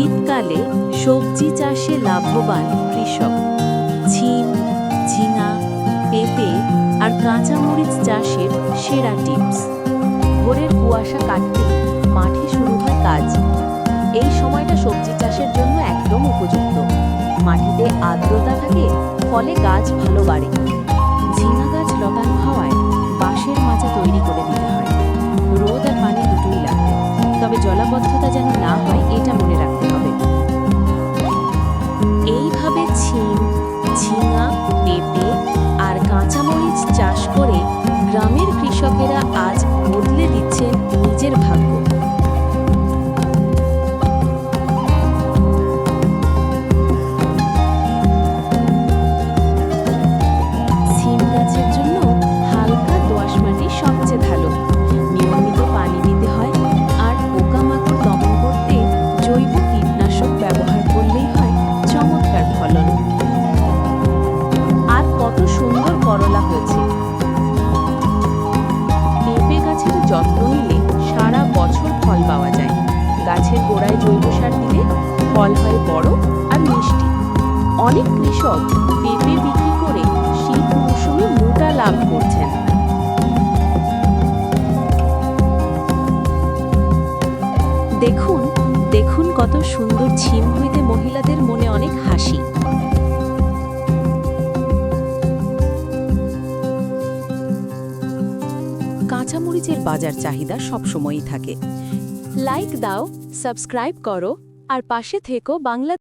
শীতকালে সবজি চাষে লাভবান কৃষক। ঝিম, ঝিঙা, পেঁপে আর কাঁচামরিচ চাষের সেরা টিপস। ভোরের কুয়াশা কাটতে মাঠে শুরু হয় কাজ। এই সময়টা সবজি চাষের জন্য একদম উপযুক্ত। মাটিতে আর্দ্রতা থাকে, ফলে গাছ ভালো বাড়ে। ঝিঙা গাছ লতানো হওয়ায় বাঁশের মাচা তৈরি করে দিতে হয়। রোদ আর পানি দুটোই লাগবে তবে জলাবদ্ধতা যেন করে গ্রামের কৃষকেরা আজ গাছের গোড়ায় জৈব সার দিলে ফল হয় বড় আর মিষ্টি। অনেক কৃষক পেঁপে বিক্রি করে শীত মৌসুমে মোটা লাভ করছেন। দেখুন দেখুন কত সুন্দর ছিম হইতে মহিলাদের মনে অনেক হাসি। কাঁচামরিচের বাজার চাহিদা সবসময়ই থাকে। লাইক দাও সাবস্ক্রাইব করো আর পাশে থেকো বাংলা